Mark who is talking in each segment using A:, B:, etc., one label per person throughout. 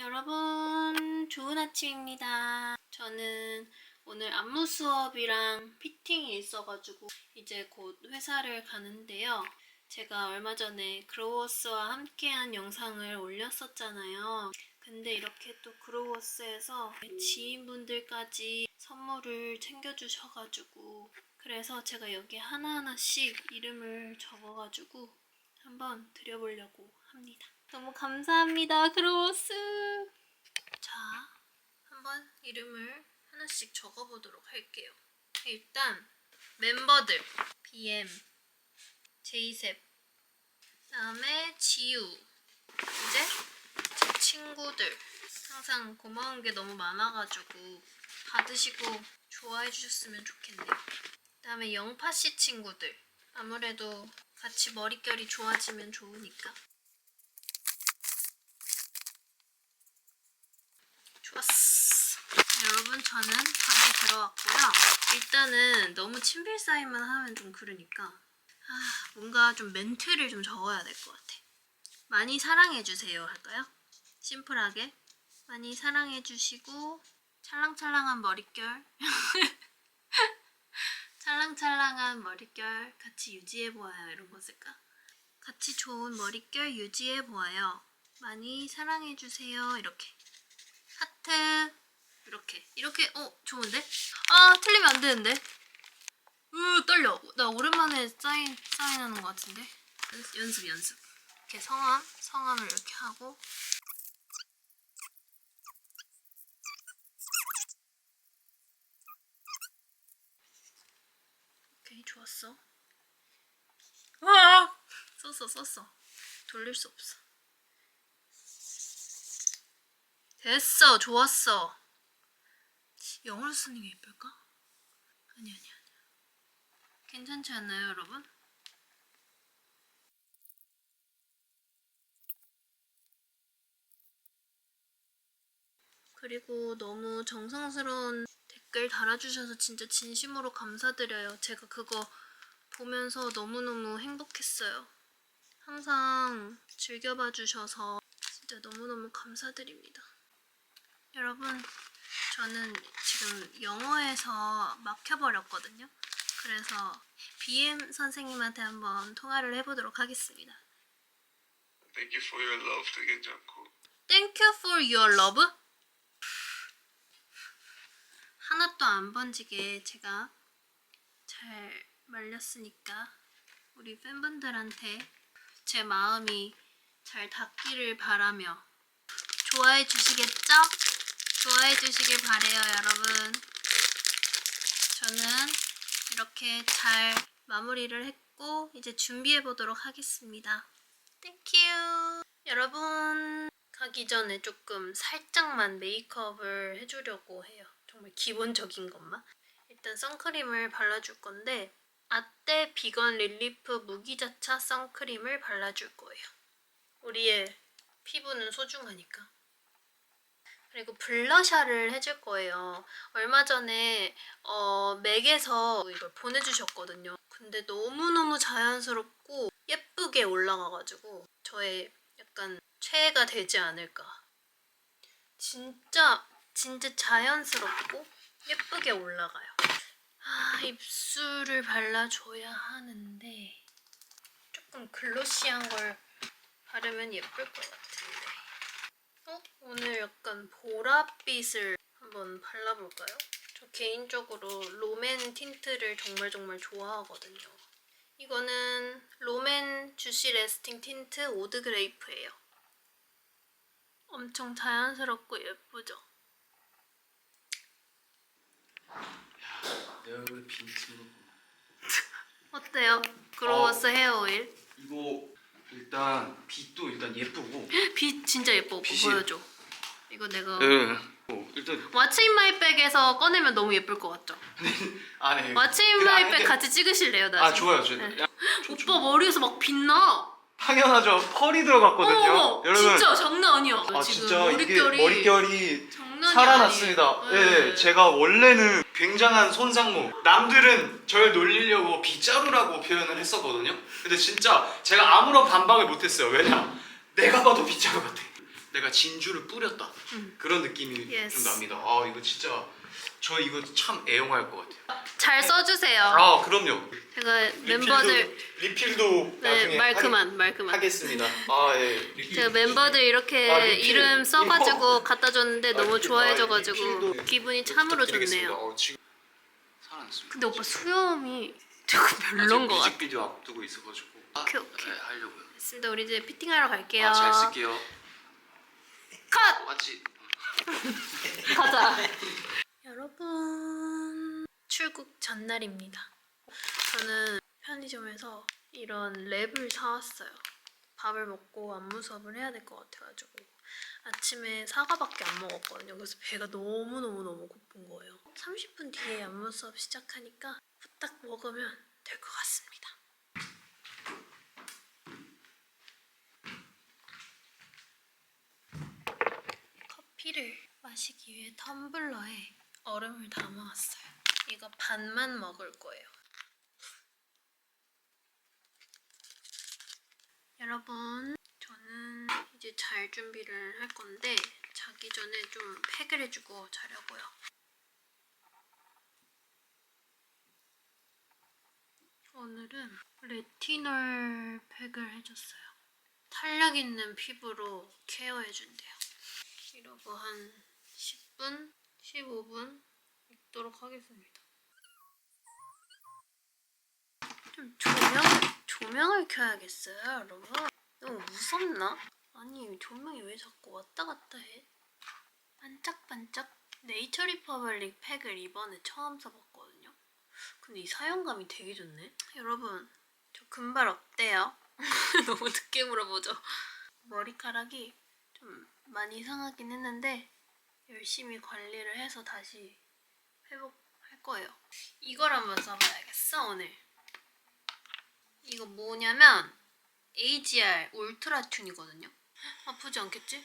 A: 여러분, 좋은 아침입니다. 저는 오늘 안무 수업이랑 피팅이 있어가지고 이제 곧 회사를 가는데요. 제가 얼마 전에 그로워스와 함께한 영상을 올렸었잖아요. 근데 이렇게 또 그로워스에서 지인분들까지 선물을 챙겨주셔가지고 그래서 제가 여기 하나하나씩 이름을 적어가지고 한번 드려보려고 합니다. 너무 감사합니다, 그로워스. 자, 한번 이름을 하나씩 적어보도록 할게요. 일단 멤버들 BM, 제이셉, 그다음에 지우, 이제 제 친구들 항상 고마운 게 너무 많아가지고 받으시고 좋아해 주셨으면 좋겠네요. 그다음에 영파 씨 친구들 아무래도 같이 머릿결이 좋아지면 좋으니까. 좋았어. 여러분 저는 방에 들어왔고요. 일단은 너무 친필 사인만 하면 좀 그러니까 아, 뭔가 좀 멘트를 좀 적어야 될 것 같아. 많이 사랑해 주세요 할까요? 심플하게 많이 사랑해 주시고 찰랑찰랑한 머릿결 찰랑찰랑한 머릿결 같이 유지해 보아요 이런 거 쓸까? 같이 좋은 머릿결 유지해 보아요. 많이 사랑해 주세요 이렇게 하트 이렇게 이렇게 어 좋은데? 아 틀리면 안 되는데. 으 떨려. 나 오랜만에 사인 사인하는 것 같은데. 연습 연습. 이렇게 성함 성함을 이렇게 하고. 좋았어. 와 썼어 썼어. 돌릴 수 없어. 됐어 좋았어. 영어로 쓰는 게 예쁠까? 아니 아니 아니. 괜찮지 않나요, 여러분? 그리고 너무 정성스러운 댓글 달아주셔서 진짜 진심으로 감사드려요. 제가 그거 보면서 너무너무 행복했어요. 항상 즐겨봐 주셔서 진짜 너무너무 감사드립니다. 여러분, 저는 지금 영어에서 막혀버렸거든요. 그래서 BM 선생님한테 한번 통화를 해보도록 하겠습니다.
B: Thank you for your love to 괜찮고
A: Thank you for your love. 하나도 안 번지게 제가 잘 말렸으니까 우리 팬분들한테 제 마음이 잘 닿기를 바라며 좋아해 주시겠죠? 좋아해 주시길 바래요, 여러분. 저는 이렇게 잘 마무리를 했고 이제 준비해 보도록 하겠습니다. 땡큐. 여러분 가기 전에 조금 살짝만 메이크업을 해주려고 해요. 정말 기본적인 것만. 일단 선크림을 발라줄 건데 아떼 비건 릴리프 무기자차 선크림을 발라줄 거예요. 우리의 피부는 소중하니까. 그리고 블러셔를 해줄 거예요. 얼마 전에 어, 맥에서 이걸 보내주셨거든요. 근데 너무너무 자연스럽고 예쁘게 올라가가지고 저의 약간 최애가 되지 않을까. 진짜 진짜 자연스럽고 예쁘게 올라가요. 아 입술을 발라줘야 하는데 조금 글로시한 걸 바르면 예쁠 것 같은데. 어? 오늘 약간 보랏빛을 한번 발라볼까요? 저 개인적으로 롬앤 틴트를 정말 정말 좋아하거든요. 이거는 롬앤 주시 레스팅 틴트 오드 그레이프예요. 엄청 자연스럽고 예쁘죠?
C: 얼굴에 빈틈으로
A: 어때요? 그로워스 헤어 오일?
C: 이거 일단 빛도 일단 예쁘고
A: 빛 진짜 예뻐. 오빠
C: 빛이-
A: 보여줘. 이거 내가
C: 예 어, 일단
A: 왓츠 인 마이 백에서 꺼내면 너무 예쁠 것 같죠?
C: 아 예.
A: 왓츠 인 마이
C: 아,
A: 백 같이 찍으실래요? 나중에?
C: 아 좋아요
A: 네.
C: 야,
A: 오빠 머리에서 막 빛나.
C: 당연하죠 펄이 들어갔거든요
A: 어머,
C: 여러분
A: 진짜 아니야.
C: 아
A: 지금
C: 진짜 이게 머릿결이
A: 장난이
C: 살아났습니다
A: 아니에요.
C: 예
A: 네.
C: 제가 원래는 굉장한 손상모 남들은 절 놀리려고 빗자루라고 표현을 했었거든요 근데 진짜 제가 아무런 반박을 못했어요 왜냐 내가 봐도 빗자루 같아 내가 진주를 뿌렸다
A: 음.
C: 그런 느낌이
A: Yes.
C: 좀 납니다. 아 이거 진짜 저 이거 참 애용할 것 같아요.
A: 잘 써주세요.
C: 아 그럼요.
A: 제가 멤버들
C: 리필도,
A: 네
C: 나중에
A: 말그만 말그만.
C: 하겠, 습니다 아 예.
A: 제가 멤버들 이렇게
C: 아, 리필.
A: 이름 써가지고. 갖다 줬는데
C: 아,
A: 너무
C: 리필.
A: 좋아해줘가지고
C: 아, 리필도
A: 기분이 참으로
C: 부탁드리겠습니다.
A: 좋네요.
C: 어, 지금 살아났습니다.
A: 근데 오빠 수염이 조금 별론 것 같아.
C: 뮤직비디오 앞두고 있어가지고 아,
A: 오케이, 오케이.
C: 네, 하려고요.
A: 됐습니다. 우리 이제 피팅하러 갈게요.
C: 아, 잘 쓸게요.
A: 컷!
C: 맞지?
A: 가자. 여러분 출국 전날입니다. 저는 편의점에서 이런 랩을 사왔어요. 밥을 먹고 안무 수업을 해야 될 것 같아가지고 아침에 사과밖에 안 먹었거든요. 그래서 배가 너무 너무 너무 고픈 거예요. 30분 뒤에 안무 수업 시작하니까 후딱 먹으면 될 것 같습니다. 커피를 마시기 위해 텀블러에 얼음을 담아왔어요. 이거 반만 먹을 거예요. 여러분, 저는 이제 잘 준비를 할 건데 자기 전에 좀 팩을 해주고 자려고요. 오늘은 레티놀 팩을 해줬어요. 탄력 있는 피부로 케어해준대요. 이러고 한 10분, 15분 있도록 하겠습니다. 좀 조명, 조명을 켜야겠어요, 여러분. 너무 무섭나? 아니, 조명이 왜 자꾸 왔다 갔다 해? 반짝반짝 네이처 리퍼블릭 팩을 이번에 처음 써봤거든요. 근데 이 사용감이 되게 좋네. 여러분, 저 금발 어때요? 너무 늦게 물어보죠. 머리카락이 좀 많이 상하긴 했는데 열심히 관리를 해서 다시 회복할 거예요. 이걸 한번 써봐야겠어 오늘. 이거 뭐냐면 AGR 울트라 튠이거든요. 아프지 않겠지?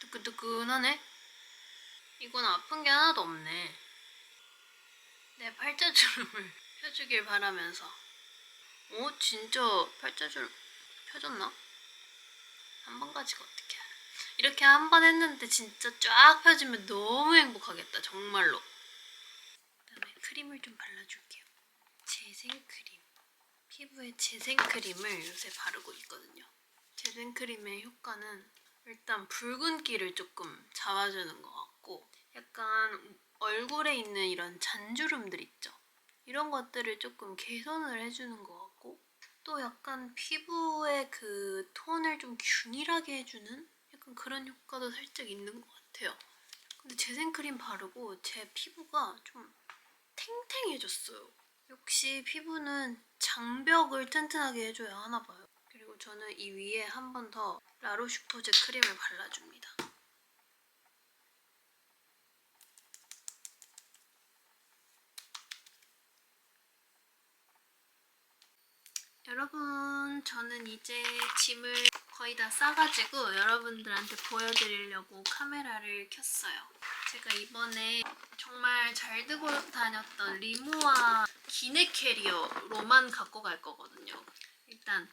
A: 뜨끈뜨끈하네. 이건 아픈 게 하나도 없네. 내 팔자주름을 펴주길 바라면서. 어? 진짜 팔자주름 펴졌나? 한 번 가지고 어떻게 알아? 이렇게 한 번 했는데 진짜 쫙 펴지면 너무 행복하겠다 정말로 그다음에 크림을 좀 발라줄게요 재생크림 피부에 재생크림을 요새 바르고 있거든요 재생크림의 효과는 일단 붉은기를 조금 잡아주는 것 같고 약간 얼굴에 있는 이런 잔주름들 있죠 이런 것들을 조금 개선을 해주는 것 같고 또 약간 피부의 그 톤을 좀 균일하게 해주는 약간 그런 효과도 살짝 있는 것 같아요. 근데 재생크림 바르고 제 피부가 좀 탱탱해졌어요. 역시 피부는 장벽을 튼튼하게 해줘야 하나 봐요. 그리고 저는 이 위에 한 번 더 라로슈포제 크림을 발라줍니다. 여러분, 저는 이제 짐을 거의 다 싸가지고 여러분들한테 보여드리려고 카메라를 켰어요. 제가 이번에 정말 잘 들고 다녔던 리모아 기내 캐리어로만 갖고 갈 거거든요. 일단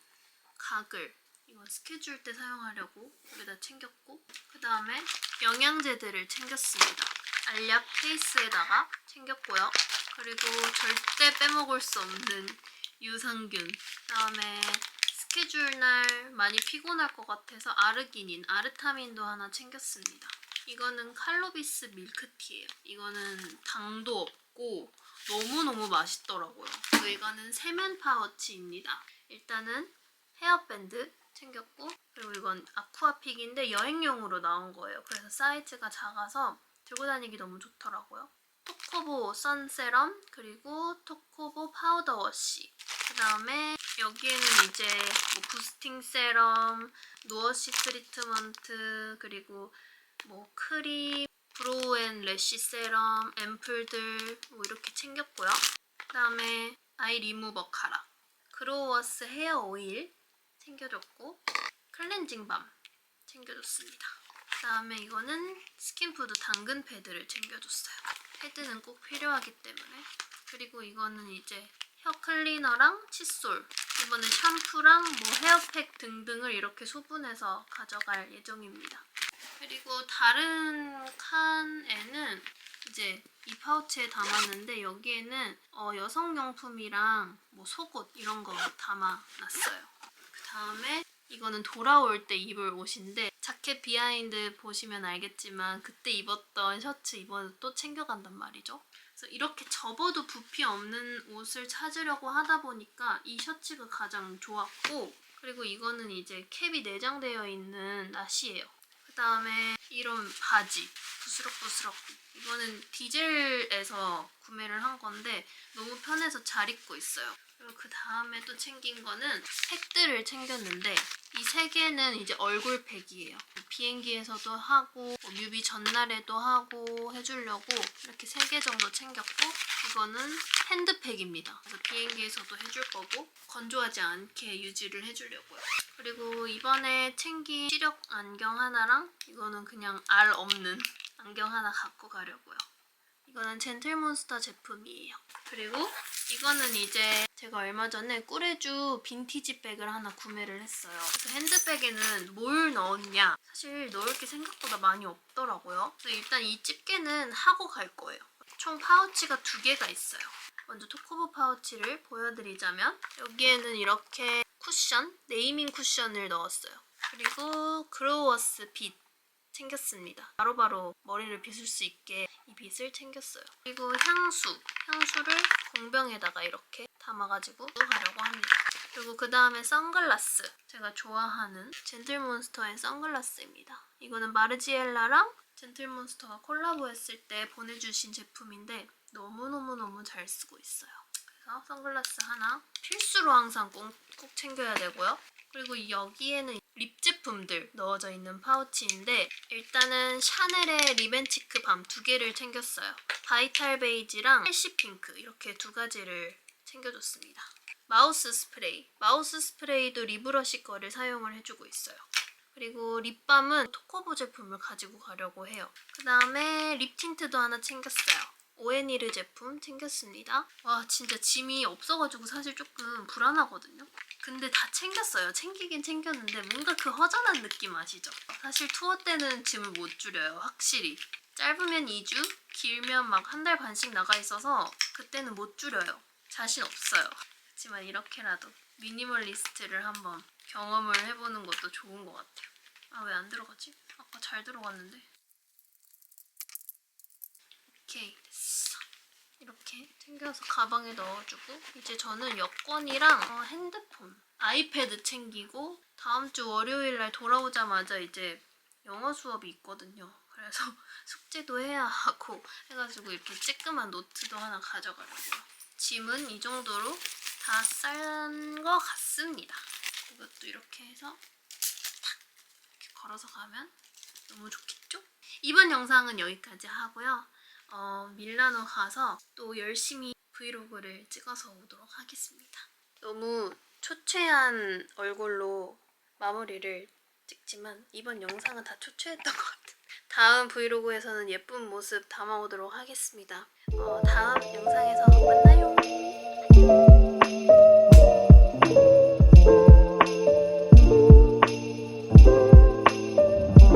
A: 가글, 이건 스케줄 때 사용하려고 여기다 챙겼고 그 다음에 영양제들을 챙겼습니다. 알약 케이스에다가 챙겼고요. 그리고 절대 빼먹을 수 없는 유산균. 그 다음에 스케줄 날 많이 피곤할 것 같아서 아르기닌, 아르타민도 하나 챙겼습니다. 이거는 칼로비스 밀크티예요. 이거는 당도 없고 너무너무 맛있더라고요. 이거는 세면 파우치입니다. 일단은 헤어밴드 챙겼고 그리고 이건 아쿠아픽인데 여행용으로 나온 거예요. 그래서 사이즈가 작아서 들고 다니기 너무 좋더라고요. 토코보 선세럼 그리고 토코보 파우더 워시 그 다음에 여기에는 이제 뭐 부스팅 세럼, 누어시 트리트먼트 그리고 뭐 크림, 브로우 앤 래쉬 세럼, 앰플들 뭐 이렇게 챙겼고요. 그 다음에 아이 리무버 카라, 그로워스 헤어 오일 챙겨줬고 클렌징 밤 챙겨줬습니다. 그 다음에 이거는 스킨푸드 당근 패드를 챙겨줬어요. 패드는 꼭 필요하기 때문에 그리고 이거는 이제 혀 클리너랑 칫솔 이번에 샴푸랑 뭐 헤어팩 등등을 이렇게 소분해서 가져갈 예정입니다. 그리고 다른 칸에는 이제 이 파우치에 담았는데 여기에는 어, 여성용품이랑 뭐 속옷 이런 거 담아놨어요. 그 다음에 이거는 돌아올 때 입을 옷인데 자켓 비하인드 보시면 알겠지만 그때 입었던 셔츠 이번에 또 챙겨간단 말이죠. 그래서 이렇게 접어도 부피 없는 옷을 찾으려고 하다 보니까 이 셔츠가 가장 좋았고 그리고 이거는 이제 캡이 내장되어 있는 나시예요. 그 다음에 이런 바지 부스럭부스럭 이거는 디젤에서 구매를 한 건데 너무 편해서 잘 입고 있어요. 그리고 그 다음에 또 챙긴 거는 팩들을 챙겼는데 이 세 개는 이제 얼굴 팩이에요. 비행기에서도 하고 뭐 뮤비 전날에도 하고 해주려고 이렇게 세 개 정도 챙겼고 이거는 핸드팩입니다. 그래서 비행기에서도 해줄 거고 건조하지 않게 유지를 해주려고요. 그리고 이번에 챙긴 시력 안경 하나랑 이거는 그냥 알 없는 안경 하나 갖고 가려고요. 이거는 젠틀몬스터 제품이에요. 그리고 이거는 이제 제가 얼마 전에 꾸레주 빈티지 백을 하나 구매를 했어요. 그래서 핸드백에는 뭘 넣었냐? 사실 넣을 게 생각보다 많이 없더라고요. 그래서 일단 이 집게는 하고 갈 거예요. 총 파우치가 두 개가 있어요. 먼저 토코보 파우치를 보여드리자면 여기에는 이렇게 쿠션, 네이밍 쿠션을 넣었어요. 그리고 그로워스 빛 챙겼습니다. 바로 바로 머리를 빗을 수 있게 이 빗을 챙겼어요. 그리고 향수, 향수를 공병에다가 이렇게 담아가지고 가려고 합니다. 그리고 그 다음에 선글라스, 제가 좋아하는 젠틀몬스터의 선글라스입니다. 이거는 마르지엘라랑 젠틀몬스터가 콜라보했을 때 보내주신 제품인데 너무너무너무 잘 쓰고 있어요. 그래서 선글라스 하나 필수로 항상 꼭, 꼭 챙겨야 되고요. 그리고 여기에는 립 제품들 넣어져 있는 파우치인데 일단은 샤넬의 리벤치크 밤 두 개를 챙겼어요. 바이탈 베이지랑 헬시 핑크 이렇게 두 가지를 챙겨줬습니다. 마우스 스프레이. 마우스 스프레이도 리브러시 거를 사용을 해주고 있어요. 그리고 립밤은 토코보 제품을 가지고 가려고 해요. 그 다음에 립 틴트도 하나 챙겼어요. 오에니르 제품 챙겼습니다. 와 진짜 짐이 없어가지고 사실 조금 불안하거든요. 근데 다 챙겼어요. 챙기긴 챙겼는데 뭔가 그 허전한 느낌 아시죠? 사실 투어 때는 짐을 못 줄여요. 확실히. 짧으면 2주, 길면 막 한 달 반씩 나가 있어서 그때는 못 줄여요. 자신 없어요. 하지만 이렇게라도 미니멀리스트를 한번 경험을 해보는 것도 좋은 것 같아요. 아 왜 안 들어가지? 아까 잘 들어갔는데. 오케이. 이렇게 챙겨서 가방에 넣어주고 이제 저는 여권이랑 어, 핸드폰, 아이패드 챙기고 다음 주 월요일 날 돌아오자마자 이제 영어 수업이 있거든요. 그래서 숙제도 해야 하고 해가지고 이렇게 쬐끄만 노트도 하나 가져가려고요. 짐은 이 정도로 다 싼 것 같습니다. 이것도 이렇게 해서 탁 이렇게 걸어서 가면 너무 좋겠죠? 이번 영상은 여기까지 하고요. 어, 밀라노 가서 또 열심히 브이로그를 찍어서 오도록 하겠습니다. 너무 초췌한 얼굴로 마무리를 찍지만 이번 영상은 다 초췌했던 것 같아요. 다음 브이로그에서는 예쁜 모습 담아오도록 하겠습니다. 어, 다음 영상에서 만나요.